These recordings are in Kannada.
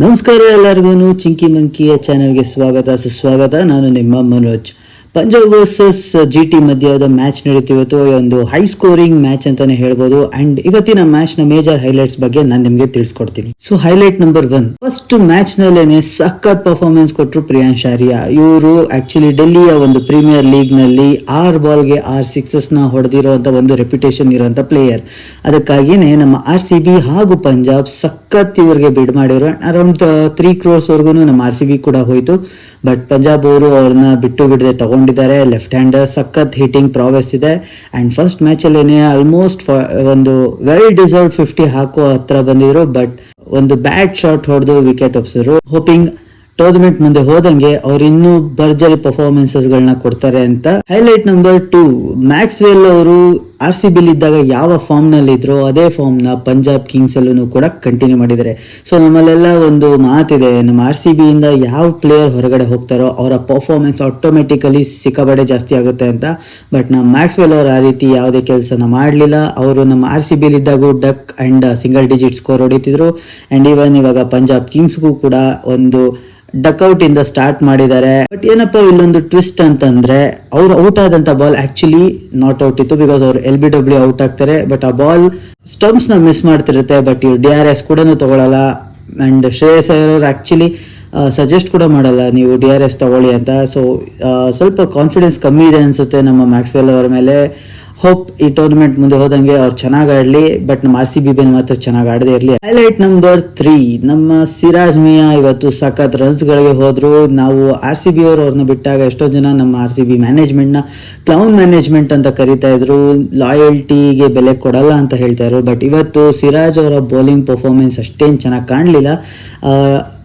ನಮಸ್ಕಾರ ಎಲ್ಲರಿಗೂ. ಚಿಂಕಿ ಮಂಕಿಯ ಚಾನೆಲ್ಗೆ ಸ್ವಾಗತ. ಸುಸ್ವಾಗತ. ನಾನು ನಿಮ್ಮ Manoj. Punjab versus G T ಮಧ್ಯದ ಮ್ಯಾಚ್ ನಡೀತಿವತ್ತು ಒಂದು ಹೈ ಸ್ಕೋರಿಂಗ್ ಮ್ಯಾಚ್ ಅಂತಾನೆ ಹೇಳ್ಬೋದು. ಅಂಡ್ ಇವತ್ತಿನ ಮ್ಯಾಚ್ನ ಮೇಜರ್ ಹೈಲೈಟ್ಸ್ ಬಗ್ಗೆ ನಾನು ನಿಮಗೆ ತಿಳಿಸ್ಕೊಡ್ತೀನಿ. So highlight number one first match ನಲ್ಲೇನೆ ಸಖತ್ ಪರ್ಫಾರ್ಮೆನ್ಸ್ ಕೊಟ್ಟರು ಪ್ರಿಯಾಂಶ್ ಆರ್ಯ. ಇವರು ಆಕ್ಚುಲಿ ಡೆಲ್ಲಿಯ ಒಂದು ಪ್ರೀಮಿಯರ್ ಲೀಗ್ನಲ್ಲಿ ಆರ್ ಬಾಲ್ಗೆ ಆರ್ ಸಿಕ್ಸಸ್ನ ಹೊಡೆದಿರುವಂತ ಒಂದು ರೆಪ್ಯುಟೇಷನ್ ಇರುವಂತ ಪ್ಲೇಯರ್ ಅದಕ್ಕಾಗಿನೇ ನಮ್ಮ ಆರ್ ಸಿ ಬಿ ಹಾಗೂ ಪಂಜಾಬ್ ಸಖತ್ ಇವರಿಗೆ ಬಿಡ್ ಮಾಡಿರೋ ಅರೌಂಡ್ ತ್ರೀ ಕ್ರೋರ್ಸ್ ವರ್ಗು ನಮ್ಮ ಆರ್ ಸಿ ಬಿ ಕೂಡ ಹೋಯ್ತು. ಬಟ್ ಪಂಜಾಬ್ ಅವರು ಅವ್ರನ್ನ ಬಿಟ್ಟು ಬಿಡದೆ ತಗೊಂಡಿದ್ದಾರೆ. ಲೆಫ್ಟ್ ಹ್ಯಾಂಡರ್ ಸಖತ್ ಹಿಟ್ಟಿಂಗ್ ಪ್ರಾವೆಸ್ ಇದೆ. ಅಂಡ್ ಫಸ್ಟ್ ಮ್ಯಾಚ್ ಅಲ್ಲೇನೆ ಆಲ್ಮೋಸ್ಟ್ ಒಂದು ವೆರಿ ಡಿಸರ್ವ್ ಫಿಫ್ಟಿ ಹಾಕೋ ಹತ್ರ ಬಂದಿದ್ರು. ಬಟ್ ಒಂದು ಬ್ಯಾಡ್ ಶಾಟ್ ಹೊಡೆದು ವಿಕೆಟ್ ಒಪ್ಸಿದ್ರು. ಹೋಪಿಂಗ್ ಟೂರ್ನಮೆಂಟ್ ಮುಂದೆ ಹೋದಂಗೆ ಅವ್ರು ಇನ್ನೂ ಭರ್ಜರಿ ಪರ್ಫಾರ್ಮೆನ್ಸಸ್ ಗಳನ್ನ ಕೊಡ್ತಾರೆ ಅಂತ. ಹೈಲೈಟ್ ನಂಬರ್ ಟೂ ಮ್ಯಾಕ್ಸ್ವೆಲ್ ಅವರು ಆರ್ ಸಿ ಬಿಲ್ ಇದ್ದಾಗ ಯಾವ ಫಾರ್ಮ್ನಲ್ಲಿ ಇದ್ರು ಅದೇ ಫಾರ್ಮ್ನ ಪಂಜಾಬ್ ಕಿಂಗ್ಸ್ ಅಲ್ಲೂ ಕೂಡ ಕಂಟಿನ್ಯೂ ಮಾಡಿದ್ದಾರೆ. ಸೊ ನಮ್ಮಲ್ಲೆಲ್ಲ ಒಂದು ಮಾತಿದೆ, ನಮ್ಮ ಆರ್ ಸಿ ಬಿ ಇಂದ ಯಾವ ಪ್ಲೇಯರ್ ಹೊರಗಡೆ ಹೋಗ್ತಾರೋ ಅವರ ಪರ್ಫಾರ್ಮೆನ್ಸ್ ಆಟೋಮೆಟಿಕಲಿ ಸಿಕ್ಕಬಡೆ ಜಾಸ್ತಿ ಆಗುತ್ತೆ ಅಂತ. ಬಟ್ ನಮ್ಮ ಮ್ಯಾಕ್ಸ್ವೆಲ್ ಅವರು ಆ ರೀತಿ ಯಾವುದೇ ಕೆಲಸನ ಮಾಡಲಿಲ್ಲ. ಅವರು ನಮ್ಮ ಆರ್ ಸಿ ಬಿಲ್ ಇದ್ದಾಗೂ duck and single digit score ಹೊಡಿತಿದ್ರು. ಅಂಡ್ ಇವನ್ ಇವಾಗ ಪಂಜಾಬ್ ಕಿಂಗ್ಸ್ಗೂ ಕೂಡ ಒಂದು ಡಕ್ಔಟ್ ಇಂದ ಸ್ಟಾರ್ಟ್ ಮಾಡಿದ್ದಾರೆ. ಬಟ್ ಏನಪ್ಪ ಇಲ್ಲೊಂದು ಟ್ವಿಸ್ಟ್ ಅಂತಂದ್ರೆ, ಅವ್ರು ಔಟ್ ಆದಂತ ಬಾಲ್ ಆಕ್ಚುಲಿ ನಾಟ್ ಔಟ್ ಇತ್ತು ಬಿಕಾಸ್ ಅವ್ರು ಎಲ್ ಬಿ ಡಬ್ಲ್ಯೂ ಔಟ್ ಆಗ್ತಾರೆ. ಬಟ್ ಆ ಬಾಲ್ ಸ್ಟಂಪ್ಸ್ನ ಮಿಸ್ ಮಾಡ್ತಿರುತ್ತೆ ಬಟ್ ಇವ್ರು ಡಿ ಆರ್ ಎಸ್ ಕೂಡ ತಗೊಳಲ್ಲ. And Shreyas Iyer actually suggest ಕೂಡ ಮಾಡಲ್ಲ ನೀವು ಡಿ ಆರ್ ಎಸ್ ತಗೊಳ್ಳಿ ಅಂತ. ಸೊ ಸ್ವಲ್ಪ ಕಾನ್ಫಿಡೆನ್ಸ್ ಕಮ್ಮಿ ಇದೆ ಅನ್ಸುತ್ತೆ ನಮ್ಮ ಮ್ಯಾಕ್ಸ್ವೆಲ್ ಅವರ ಮೇಲೆ. ಹೋಪ್ ಈ ಟೂರ್ನಮೆಂಟ್ ಮುಂದೆ ಹೋದಂಗೆ ಅವ್ರು ಚೆನ್ನಾಗಿ ಆಡಲಿ ಬಟ್ ನಮ್ಮ ಆರ್ ಸಿ ಬಿ ಬೇನ್ ಮಾತ್ರ ಚೆನ್ನಾಗಿ ಆಡದೇ ಇರಲಿ. ಹೈಲೈಟ್ ನಂಬರ್ ತ್ರೀ ನಮ್ಮ ಸಿರಾಜ್ ಮಿಯಾ ಇವತ್ತು ಸಖತ್ ರನ್ಸ್ ಗಳಿಗೆ ಹೋದ್ರು. ನಾವು ಆರ್ ಸಿ ಬಿ ಅವರು ಅವ್ರನ್ನ ಬಿಟ್ಟಾಗ ಎಷ್ಟೋ ಜನ ನಮ್ಮ ಆರ್ ಸಿ ಬಿ ಮ್ಯಾನೇಜ್ಮೆಂಟ್ನ ಕ್ಲೌನ್ ಮ್ಯಾನೇಜ್ಮೆಂಟ್ ಅಂತ ಕರಿತಾ ಇದ್ರು. ಲಾಯಲ್ಟಿಗೆ ಬೆಲೆ ಕೊಡಲ್ಲ ಅಂತ ಹೇಳ್ತಾ ಇದ್ರು. ಬಟ್ ಇವತ್ತು ಸಿರಾಜ್ ಅವರ ಬೌಲಿಂಗ್ ಪರ್ಫಾರ್ಮೆನ್ಸ್ ಅಷ್ಟೇನು ಚೆನ್ನಾಗಿ ಕಾಣಲಿಲ್ಲ.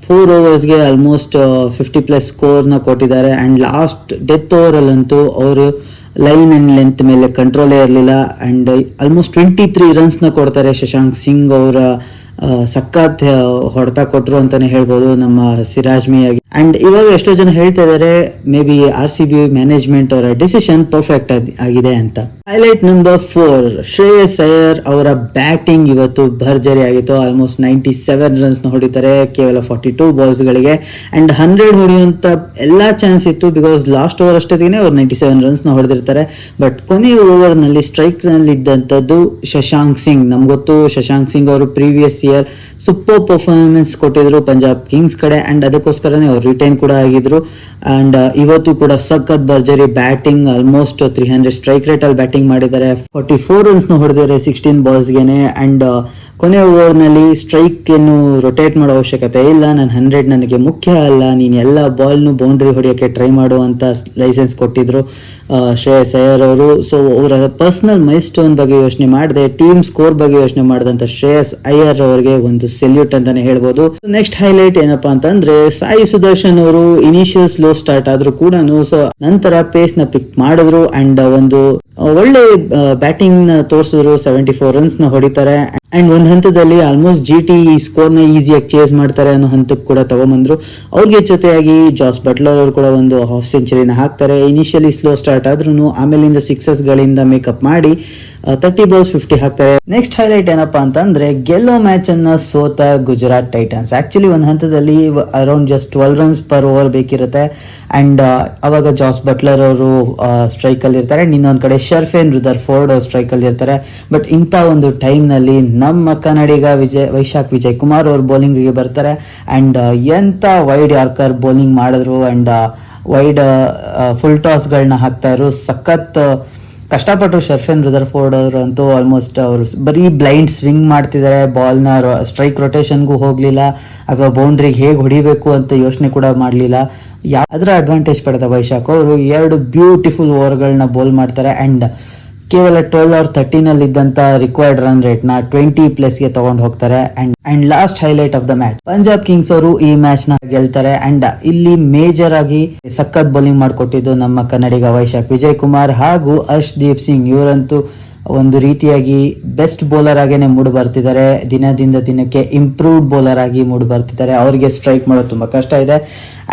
ಫೋರ್ ಓವರ್ಸ್ಗೆ ಆಲ್ಮೋಸ್ಟ್ ಫಿಫ್ಟಿ ಪ್ಲಸ್ ಸ್ಕೋರ್ನ ಕೊಟ್ಟಿದ್ದಾರೆ. ಆ್ಯಂಡ್ ಲಾಸ್ಟ್ ಡೆತ್ ಓವರಲ್ಲಂತೂ ಅವರು ಲೈನ್ ಅಂಡ್ ಲೆಂತ್ ಮೇಲೆ ಕಂಟ್ರೋಲೇ ಇರಲಿಲ್ಲ. ಆ್ಯಂಡ್ ಆಲ್ಮೋಸ್ಟ್ ಟ್ವೆಂಟಿ ತ್ರೀ ರನ್ಸ್ನ ಕೊಡ್ತಾರೆ ಶಶಾಂಕ್ ಸಿಂಗ್ ಅವರ ಸಖತ್ ಹೊಡೆತ ಕೊಟ್ಟರು ಅಂತಾನೆ ಹೇಳ್ಬೋದು ನಮ್ಮ ಸಿರಾಜ್ ಆಗಿ. ಅಂಡ್ ಇವಾಗ ಎಷ್ಟೋ ಜನ ಹೇಳ್ತಾ ಇದ್ದಾರೆ maybe R C B management ಅವರ ಡಿಸಿಷನ್ ಪರ್ಫೆಕ್ಟ್ ಆಗಿದೆ ಅಂತ. Highlight number four, Shreyas Iyer ಅವರ ಬ್ಯಾಟಿಂಗ್ ಇವತ್ತು ಭರ್ಜರಿ ಆಗಿತ್ತು. ಆಲ್ಮೋಸ್ಟ್ ನೈಂಟಿ ಸೆವೆನ್ ರನ್ಸ್ನ ಹೊಡಿತಾರೆ, ಕೇವಲ ಫಾರ್ಟಿ ಟೂ ಬಾಲ್ಸ್ ಗಳಿಗೆ. ಅಂಡ್ ಹಂಡ್ರೆಡ್ ಹೊಡೆಯುವಂತ ಎಲ್ಲಾ ಚಾನ್ಸ್ ಇತ್ತು ಬಿಕಾಸ್ ಲಾಸ್ಟ್ ಓವರ್ ಅಷ್ಟೊತ್ತಿಗೆ ಅವ್ರು ನೈಂಟಿ ಸೆವೆನ್ ರನ್ಸ್ನ ಹೊಡೆದಿರ್ತಾರೆ. ಬಟ್ ಕೊನೆಯ ಓವರ್ನಲ್ಲಿ ಸ್ಟ್ರೈಕ್ನಲ್ಲಿ ಇದ್ದಂಥದ್ದು ಶಶಾಂಕ್ ಸಿಂಗ್. ನಮ್ಗೊತ್ತು ಶಶಾಂಕ್ ಸಿಂಗ್ ಅವರು ಪ್ರೀವಿಯಸ್ ಇಯರ್ ಸೂಪರ್ ಪರ್ಫಾರ್ಮೆನ್ಸ್ ಕೊಟ್ಟಿದ್ರು ಪಂಜಾಬ್ ಕಿಂಗ್ಸ್ ಕಡೆ ಅಂಡ್ ಅದಕ್ಕೋಸ್ಕರನೇ ಅವ್ರು ರಿಟೈನ್ ಕೂಡ ಆಗಿದ್ರು. ಅಂಡ್ ಇವತ್ತು ಕೂಡ ಸಖತ್ ಭರ್ಜರಿ batting almost three hundred strike rate ಅಲ್ಲಿ ಬ್ಯಾಟಿಂಗ್ ಮಾಡಿದ್ದಾರೆ. ಫಾರ್ಟಿ ಫೋರ್ ರನ್ಸ್ನ ಹೊಡೆದಿದ್ದಾರೆ ಸಿಕ್ಸ್ಟೀನ್ ಬಾಲ್ಸ್ಗೆನೆ ಅಂಡ್ ಕೊನೆ ಓವರ್ನಲ್ಲಿ ಸ್ಟ್ರೈಕ್ ಏನು ರೊಟೇಟ್ ಮಾಡೋ ಅವಶ್ಯಕತೆ ಇಲ್ಲ. ನಾನು ಹಂಡ್ರೆಡ್ ನನಗೆ ಮುಖ್ಯ ಅಲ್ಲ. ನೀನು ಎಲ್ಲ ಬಾಲ್ನು ಬೌಂಡ್ರಿ ಹೊಡೆಯೋಕ್ಕೆ ಟ್ರೈ ಮಾಡುವಂಥ ಲೈಸೆನ್ಸ್ ಕೊಟ್ಟಿದ್ರು ಶ್ರೇಯಸ್ ಅಯ್ಯರ್ ಅವರು. ಸೊ ಅವರ ಪರ್ಸನಲ್ ಮೈ ಸ್ಟೋನ್ ಬಗ್ಗೆ ಯೋಚನೆ ಮಾಡದೆ ಟೀಮ್ ಸ್ಕೋರ್ ಬಗ್ಗೆ ಯೋಚನೆ ಮಾಡಿದಂತ ಶ್ರೇಯಸ್ ಅಯ್ಯರ್ ಅವರಿಗೆ ಒಂದು ಸೆಲ್ಯೂಟ್ ಅಂತಾನೆ ಹೇಳ್ಬೋದು. ನೆಕ್ಸ್ಟ್ ಹೈಲೈಟ್ ಏನಪ್ಪಾ ಅಂತಂದ್ರೆ, ಸಾಯಿ ಸುದರ್ಶನ್ ಅವರು ಇನಿಷಿಯಲ್ ಸ್ಲೋ ಸ್ಟಾರ್ಟ್ ಆದ್ರೂ ಕೂಡ ಸೊ ನಂತರ ಪೇಸ್ನ ಪಿಕ್ ಮಾಡಿದ್ರು. ಅಂಡ್ ಒಂದು ಒಳ್ಳೆ ಬ್ಯಾಟಿಂಗ್ನ ತೋರಿಸಿದ್ರು. ಸೆವೆಂಟಿ ಫೋರ್ ರನ್ಸ್ನ ಹೊಡಿತಾರೆ. ಅಂಡ್ ಒಂದ್ ಹಂತದಲ್ಲಿ ಆಲ್ಮೋಸ್ಟ್ ಜಿ ಟಿ ಸ್ಕೋರ್ ಸ್ಕೋರ್ನ ಈಸಿಯಾಗಿ ಚೇಸ್ ಮಾಡ್ತಾರೆ ಅನ್ನೋ ಹಂತಕ್ಕೆ ಕೂಡ ತಗೊಂಬಂದ್ರು. ಅವ್ರಿಗೆ ಜೊತೆಯಾಗಿ ಜಾಸ್ ಬಟ್ಲರ್ ಅವರು ಕೂಡ ಒಂದು ಹಾಫ್ ಸೆಂಚುರಿನ ಹಾಕ್ತಾರೆ. ಇನಿಷಿಯಲಿ ಸ್ಲೋ ಸ್ಟಾರ್ಟ್ ಆದ್ರೂ ಆಮೇಲಿಂದ ಸಿಕ್ಸಸ್ ಗಳಿಂದ ಮೇಕಪ್ ಮಾಡಿ ತರ್ಟಿ ಬಾಲ್ಸ್ ಫಿಫ್ಟಿ ಹಾಕ್ತಾರೆ. ನೆಕ್ಸ್ಟ್ ಹೈಲೈಟ್ ಏನಪ್ಪಾ ಅಂತಂದ್ರೆ ಗೆಲ್ಲೋ ಮ್ಯಾಚ್ ಅನ್ನ ಸೋತ ಗುಜರಾತ್ ಟೈಟನ್ಸ್ ಆಕ್ಚುಲಿ ಒಂದು ಹಂತದಲ್ಲಿ around just twelve runs per over ಬೇಕಿರುತ್ತೆ. And ಅವಾಗ ಜಾಸ್ ಬಟ್ಲರ್ ಅವರು ಸ್ಟ್ರೈಕ್ ಅಲ್ಲಿ ಇರ್ತಾರೆ. ಇನ್ನೊಂದ್ ಕಡೆ ಶರ್ಫೇನ್ ರುದರ್ ಫೋರ್ಡ್ ಸ್ಟ್ರೈಕ್ ಅಲ್ಲಿ ಇರ್ತಾರೆ. ಬಟ್ ಇಂಥ ಒಂದು ಟೈಮ್ನಲ್ಲಿ ನಮ್ಮ ಕನ್ನಡಿಗ ವಿಜಯ್ ವೈಶಾಖ್ ವಿಜಯ್ ಕುಮಾರ್ ಅವರು ಬೌಲಿಂಗ್ಗೆ ಬರ್ತಾರೆ. ಅಂಡ್ ಎಂತ ವೈಡ್ ಯಾರ್ಕರ್ ಬೌಲಿಂಗ್ ಮಾಡಿದ್ರು. ಅಂಡ್ ವೈಡ್ ಫುಲ್ ಟಾಸ್ ಗಳನ್ನ ಹಾಕ್ತಾ ಇದ್ರು. ಸಖತ್ ಕಷ್ಟಪಟ್ಟರು ಶರ್ಫೆನ್ ರುದರ್ಫೋರ್ಡ್ ಅವರು ಅಂತೂ ಆಲ್ಮೋಸ್ಟ್ ಅವರು ಬರೀ ಬ್ಲೈಂಡ್ ಸ್ವಿಂಗ್ ಮಾಡ್ತಿದ್ದಾರೆ ಬಾಲ್ನ ಸ್ಟ್ರೈಕ್ ರೊಟೇಷನ್ಗೂ ಹೋಗಲಿಲ್ಲ, ಅಥವಾ ಬೌಂಡ್ರಿಗೆ ಹೇಗೆ ಹೊಡಿಬೇಕು ಅಂತ ಯೋಚನೆ ಕೂಡ ಮಾಡಲಿಲ್ಲ. ಯಾವುದರ ಅಡ್ವಾಂಟೇಜ್ ಪಡೆದ ವೈಶಾಖ್ ಅವರು ಎರಡು ಬ್ಯೂಟಿಫುಲ್ ಓವರ್ಗಳನ್ನ ಬೌಲ್ ಮಾಡ್ತಾರೆ ಅಂಡ್ ಕೇವಲ ಟ್ವೆಲ್ ಆರ್ ಇದ್ದಂತ ರಿಕ್ವೈರ್ಡ್ ರನ್ ರೇಟ್ನ ಟ್ವೆಂಟಿ ಪ್ಲಸ್ಗೆ ತಗೊಂಡು ಹೋಗ್ತಾರೆ. And and last highlight of the match Punjab Kings ಅವರು ಈ ಮ್ಯಾಚ್ನ ಗೆಲ್ತಾರೆ. ಅಂಡ್ ಇಲ್ಲಿ ಮೇಜರ್ ಆಗಿ ಸಖತ್ ಬೌಲಿಂಗ್ ಮಾಡಿಕೊಟ್ಟಿದ್ದು ನಮ್ಮ ಕನ್ನಡಿಗ ವೈಶಾಖ್ ವಿಜಯ್ ಕುಮಾರ್ ಹಾಗೂ ಹರ್ಷ್ದೀಪ್ ಸಿಂಗ್. ಇವರಂತೂ ಒಂದು ರೀತಿಯಾಗಿ ಬೆಸ್ಟ್ ಬೌಲರ್ ಆಗೇನೆ ಮೂಡ್ ಬರ್ತಿದ್ದಾರೆ. ದಿನದಿಂದ ದಿನಕ್ಕೆ ಇಂಪ್ರೂವ್ಡ್ ಬೌಲರ್ ಆಗಿ ಮೂಡ್ ಬರ್ತಿದ್ದಾರೆ. ಅವರಿಗೆ ಸ್ಟ್ರೈಕ್ ಮಾಡೋದು ತುಂಬಾ ಕಷ್ಟ ಇದೆ.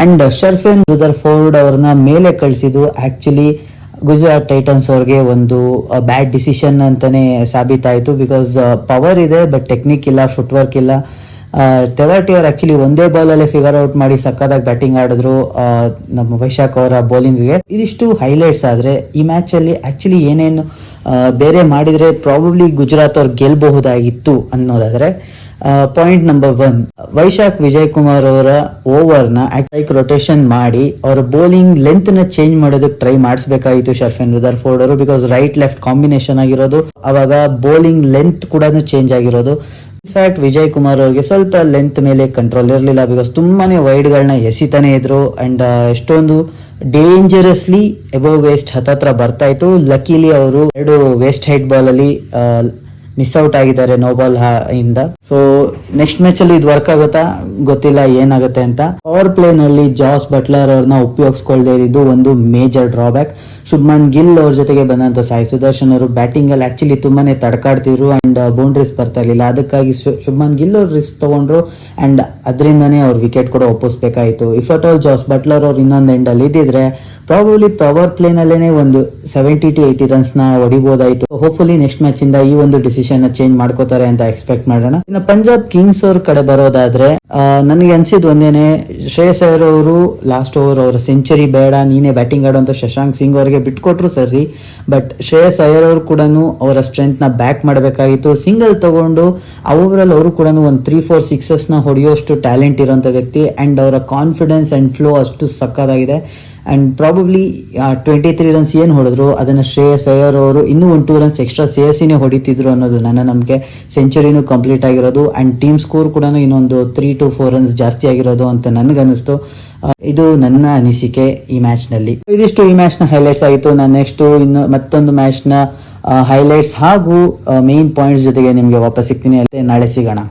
ಅಂಡ್ ಶರ್ಫೇನ್ ರುದರ್ ಫೋರ್ಡ್ ಅವ್ರನ್ನ ಮೇಲೆ ಕಳಿಸಿದ್ದು ಆಕ್ಚುಲಿ ಗುಜರಾತ್ ಟೈಟನ್ಸ್ ಅವ್ರಿಗೆ ಒಂದು ಬ್ಯಾಡ್ ಡಿಸಿಷನ್ ಅಂತಾನೆ ಸಾಬೀತಾಯಿತು ಬಿಕಾಸ್ ಪವರ್ ಇದೆ ಬಟ್ ಟೆಕ್ನಿಕ್ ಇಲ್ಲ ಫುಟ್ವರ್ಕ್ ಇಲ್ಲ. ತೆವಾಟಿ ಅವ್ರು ಆಕ್ಚುಲಿ ಒಂದೇ ಬಾಲಲ್ಲೇ ಫಿಗರ್ ಔಟ್ ಮಾಡಿ ಸಕ್ಕದಾಗಿ ಬ್ಯಾಟಿಂಗ್ ಆಡಿದ್ರು ನಮ್ಮ ವೈಶಾಖ್ ಅವರ ಬೌಲಿಂಗ್ಗೆ ಇದಿಷ್ಟು ಹೈಲೈಟ್ಸ್ ಆದ್ರೆ ಈ ಮ್ಯಾಚ್ ಅಲ್ಲಿ ಆಕ್ಚುಲಿ ಏನೇನು ಬೇರೆ ಮಾಡಿದ್ರೆ ಪ್ರಾಬಬ್ಲಿ ಗುಜರಾತ್ ಅವ್ರು ಗೆಲ್ಲಬಹುದಾಗಿತ್ತು ಅನ್ನೋದಾದ್ರೆ point number one Vyshak Vijay Kumar ಅವರ ಓವರ್ನ ಲೈಕ್ ರೊಟೇಷನ್ ಮಾಡಿ ಅವರ ಬೌಲಿಂಗ್ ಲೆಂತ್ನ ಚೇಂಜ್ ಮಾಡೋದಕ್ಕೆ ಟ್ರೈ ಮಾಡಿಸ್ಬೇಕಾಗಿತ್ತು ಶರ್ಫೆನ್ ರುದರ್ಫೋರ್ಡ್ ಅವರು ಬಿಕಾಸ್ ರೈಟ್ ಲೆಫ್ಟ್ ಕಾಂಬಿನೇಷನ್ ಆಗಿರೋದು, ಅವಾಗ ಬೌಲಿಂಗ್ ಲೆಂತ್ ಕೂಡ ಚೇಂಜ್ ಆಗಿರೋದು. ಇನ್ಫ್ಯಾಕ್ಟ್ ವಿಜಯ್ ಕುಮಾರ್ ಅವರಿಗೆ ಸ್ವಲ್ಪ ಲೆಂತ್ ಮೇಲೆ ಕಂಟ್ರೋಲ್ ಇರಲಿಲ್ಲ ಬಿಕಾಸ್ ತುಂಬಾನೇ ವೈಡ್ಗಳನ್ನ ಎಸಿತಾನೆ ಇದ್ರು ಅಂಡ್ ಎಷ್ಟೊಂದು ಡೇಂಜರಸ್ಲಿ ಎಬೋ ವೇಸ್ಟ್ ಹತ್ತತ್ರ ಬರ್ತಾ ಇತ್ತು. ಲಕಿಲಿ ಅವರು ಎರಡು ವೇಸ್ಟ್ ಹೈಟ್ ಬಾಲ್ ಅಲ್ಲಿ ಮಿಸ್ ಔಟ್ ಆಗಿದ್ದಾರೆ ನೋಬಾಲ್ ಇಂದ. ಸೊ ನೆಕ್ಸ್ಟ್ ಮ್ಯಾಚ್ ಅಲ್ಲಿ ಇದು ವರ್ಕ್ ಆಗುತ್ತಾ? ಗೊತ್ತಿಲ್ಲ, ಏನಾಗುತ್ತೆ ಅಂತ. ಪವರ್ ಪ್ಲೇ ನಲ್ಲಿ ಜಾಸ್ ಬಟ್ಲರ್ ಅವ್ರನ್ನ ಉಪಯೋಗಿಸ್ಕೊಳ್ದೇ ಇದ್ದು ಒಂದು ಮೇಜರ್ ಡ್ರಾಬ್ಯಾಕ್ ಶುಭ್ಮನ್ ಗಿಲ್ ಅವ್ರ ಜೊತೆಗೆ ಬಂದಂತ ಸಾಯಿ ಸುದರ್ಶನ್ ಅವರು ಬ್ಯಾಟಿಂಗ್ ಅಲ್ಲಿ ಆಕ್ಚುಲಿ ತುಂಬಾನೇ ತಡ್ಕಾಡ್ತಿದ್ರು ಅಂಡ್ ಬೌಂಡ್ರೀಸ್ ಬರ್ತಾ ಇರಲಿಲ್ಲ. ಅದಕ್ಕಾಗಿ ಶುಭ್ಮನ್ ಗಿಲ್ ಅವ್ರು ರಿಸ್ಕ್ ತಗೊಂಡ್ರು ಅಂಡ್ ಅದರಿಂದನೇ ಅವ್ರು ವಿಕೆಟ್ ಕೂಡ ಒಪ್ಪಿಸ್ಬೇಕಾಯ್ತು if at all Jos Buttler ಅವ್ರು ಇನ್ನೊಂದು ಎಂಡ್ ಅಲ್ಲಿ ಇದ್ದಿದ್ರೆ ಪ್ರಾಬಬ್ಲಿ ಪವರ್ ಪ್ಲೇನ್ ಅಲ್ಲೇನೆ ಒಂದು ಸೆವೆಂಟಿ ಟು ಏಯ್ಟಿ ರನ್ಸ್ನ ಹೊಡಿಬಹುದಾಯ್ತು ಹೋಪ್ಫುಲಿ ನೆಕ್ಸ್ಟ್ ಮ್ಯಾಚ್ ಇಂದ ಈ ಒಂದು ಡಿಸಿಷನ್ ಚೇಂಜ್ ಮಾಡ್ಕೋತಾರೆ ಅಂತ ಎಕ್ಸ್ಪೆಕ್ಟ್ ಮಾಡೋಣ. ಇನ್ನು ಪಂಜಾಬ್ ಕಿಂಗ್ಸ್ ಅವ್ರ ಕಡೆ ಬರೋದಾದ್ರೆ ನನಗೆ ಅನಿಸಿದ್ದು ಒಂದೇನೆ, ಶ್ರೇಯಸ್ ಅಯ್ಯರ್ ಅವರು ಲಾಸ್ಟ್ ಓವರ್ ಅವರ ಸೆಂಚುರಿ ಬೇಡ, ನೀನೇ ಬ್ಯಾಟಿಂಗ್ ಆಡೋ ಅಂತ ಶಶಾಂಕ್ ಸಿಂಗ್ ಅವರಿಗೆ ಬಿಟ್ಕೊಟ್ರು ಸರಿ ಬಟ್ ಶ್ರೇಯಸ್ ಅಯ್ಯರ್ ಅವರು ಕೂಡ ಅವರ ಸ್ಟ್ರೆಂತ್ನ ಬ್ಯಾಕ್ ಮಾಡಬೇಕಾಗಿತ್ತು. ಸಿಂಗಲ್ ತಗೊಂಡು ಅವರಲ್ಲಿ ಅವರು ಕೂಡ ಒಂದು ತ್ರೀ ಫೋರ್ ಸಿಕ್ಸಸ್ನ ಹೊಡೆಯೋಷ್ಟು ಟ್ಯಾಲೆಂಟ್ ಇರೋಂಥ ವ್ಯಕ್ತಿ ಆ್ಯಂಡ್ ಅವರ ಕಾನ್ಫಿಡೆನ್ಸ್ ಆ್ಯಂಡ್ ಫ್ಲೋ ಅಷ್ಟು ಸಕ್ಕದಾಗಿದೆ. And probably twenty three runs ಏನು ಹೊಡೆದ್ರು, ಅದನ್ನು ಶ್ರೇಯಸ್ ಅಯ್ಯರ್ ಅವರು ಇನ್ನೂ ಒಂದು ಟೂ ರನ್ಸ್ ಎಕ್ಸ್ಟ್ರಾ ಸೇಸಿನೇ ಹೊಡಿತಿದ್ರು ಅನ್ನೋದು ನನ್ನ ನಮಗೆ ಸೆಂಚುರಿನೂ ಕಂಪ್ಲೀಟ್ ಆಗಿರೋದು ಆ್ಯಂಡ್ ಟೀಮ್ ಸ್ಕೋರ್ ಕೂಡ ಇನ್ನೊಂದು ತ್ರೀ ಟು ಫೋರ್ ರನ್ಸ್ ಜಾಸ್ತಿ ಆಗಿರೋದು ಅಂತ ನನಗನ್ನಿಸ್ತು. ಇದು ನನ್ನ ಅನಿಸಿಕೆ ಈ ಮ್ಯಾಚ್ನಲ್ಲಿ. ಇದಿಷ್ಟು ಈ ಮ್ಯಾಚ್ನ ಹೈಲೈಟ್ಸ್ ಆಯಿತು ನಾನು ನೆಕ್ಸ್ಟು ಇನ್ನು ಮತ್ತೊಂದು ಮ್ಯಾಚ್ನ ಹೈಲೈಟ್ಸ್ ಹಾಗೂ ಮೇನ್ ಪಾಯಿಂಟ್ಸ್ ಜೊತೆಗೆ ನಿಮಗೆ ವಾಪಸ್ ಸಿಗ್ತೀನಿ. ಅಲ್ಲೇ ನಾಳೆ ಸಿಗೋಣ.